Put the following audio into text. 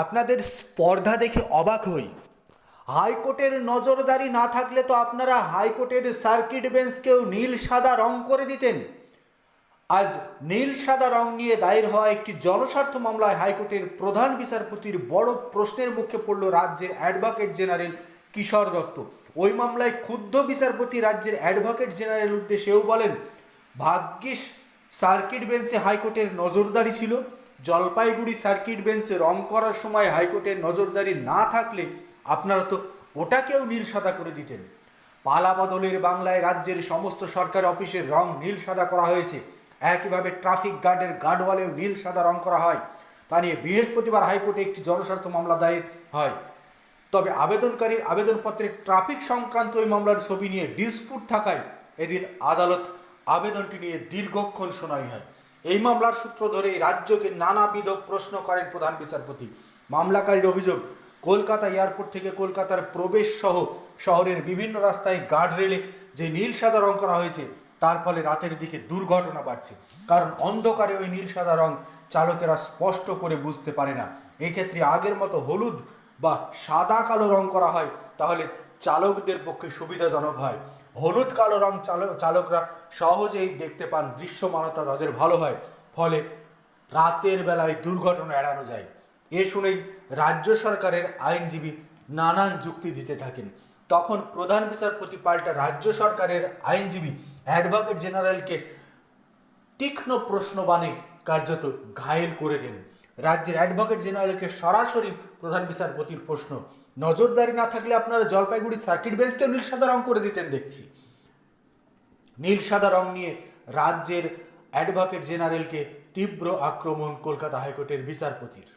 আপনাদের স্পর্ধা দেখে অবাক হই। হাইকোর্টের নজরদারি না থাকলে তো আপনারা হাইকোর্টের সার্কিট বেঞ্চকেও নীল সাদা রং করে দিতেন। আজ নীল সাদা রং নিয়ে দায়ের হওয়া একটি জনস্বার্থ মামলায় হাইকোর্টের প্রধান বিচারপতির বড় প্রশ্নের মুখে পড়ল রাজ্যের অ্যাডভোকেট জেনারেল কিশোর দত্ত। ওই মামলায় ক্ষুব্ধ বিচারপতি রাজ্যের অ্যাডভোকেট জেনারেল উদ্দেশ্যেও বলেন, ভাগ্যিস সার্কিট বেঞ্চে হাইকোর্টের নজরদারি ছিল। জলপাইগুড়ি সার্কিট বেঞ্চে রং করার সময় হাইকোর্টের নজরদারি না থাকলে আপনারা তো ওটাকেও নীল সাদা করে দিতেন। পালা বদলের বাংলায় রাজ্যের সমস্ত সরকারি অফিসের রং নীল সাদা করা হয়েছে। একইভাবে ট্রাফিক গার্ডের গার্ডওয়ালেও নীল সাদা রং করা হয়। তা নিয়ে বৃহস্পতিবার হাইকোর্টে একটি জনস্বার্থ মামলা দায়ের হয়। তবে আবেদনকারীর আবেদনপত্রে ট্রাফিক সংক্রান্ত ওই মামলার ছবি নিয়ে ডিসপুট থাকায় এদিন আদালত আবেদনটি নিয়ে দীর্ঘক্ষণ শুনানি হয়। এই মামলার সূত্র ধরে রাজ্যকে নানাবিধ প্রশ্ন করেন প্রধান বিচারপতি। মামলাকারীর অভিযোগ, কলকাতা এয়ারপোর্ট থেকে কলকাতার প্রবেশ সহ শহরের বিভিন্ন রাস্তায় গার্ড রেলে যে নীল সাদা রং করা হয়েছে, তার ফলে রাতের দিকে দুর্ঘটনা বাড়ছে। কারণ অন্ধকারে ওই নীল সাদা রং চালকেরা স্পষ্ট করে বুঝতে পারে না। এক্ষেত্রে আগের মতো হলুদ বা সাদা কালো রং করা হয়, তাহলে চালকদের পক্ষে সুবিধাজনক হয়। হলুদ কালো রং চালক, চালকরা সহজেই দেখতে পান দৃশ্যমানতা তাদের ভালো হয়। ফলে রাতের বেলায় দুর্ঘটনা এড়ানো যায়। এ শুনেই রাজ্য সরকারের আইনজীবী নানান যুক্তি দিতে থাকেন। তখন প্রধান বিচারপতি পাল্টা রাজ্য সরকারের আইনজীবী অ্যাডভোকেট জেনারেলকে তীক্ষ্ণ প্রশ্নবাণে কার্যত ঘায়েল করে দেন। রাজ্যের অ্যাডভোকেট জেনারেলকে সরাসরি প্রধান বিচারপতির প্রশ্ন। নজরদারি না থাকলে আপনারা জলপাইগুড়ি সার্কিট বেঞ্চকে নীল সাদা রং করে দিতেন দেখছি। নীল সাদা রং নিয়ে রাজ্যের অ্যাডভোকেট জেনারেলকে তীব্র আক্রমণ কলকাতা হাইকোর্টের বিচারপতির।